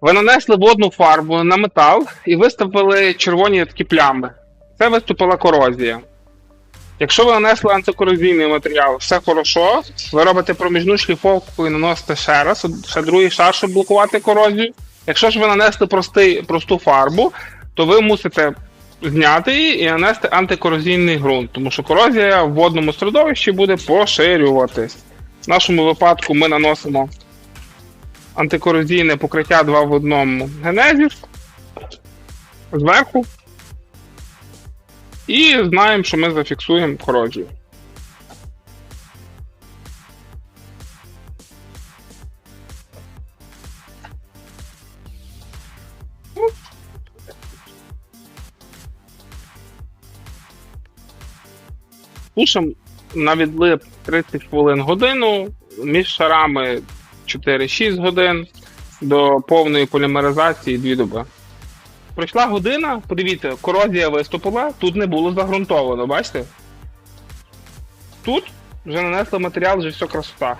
Ви нанесли водну фарбу на метал і виставили червоні такі плями. Це виступила корозія. Якщо ви нанесли антикорозійний матеріал, все хорошо, ви робите проміжну шліфовку і наносите ще раз, ще другий шар, щоб блокувати корозію. Якщо ж ви нанесли простий, просту фарбу, то ви мусите зняти її і нанести антикорозійний ґрунт, тому що корозія в водному середовищі буде поширюватись. В нашому випадку ми наносимо антикорозійне покриття 2 в одному генезіс зверху. І знаємо, що ми зафіксуємо корозію. Пушимо на відлип 30 хвилин годину, між шарами 4-6 годин до повної полімеризації 2 доби. Пройшла година, подивіться, корозія виступила, тут не було загрунтовано, бачите? Тут вже нанесли матеріал, вже все красота.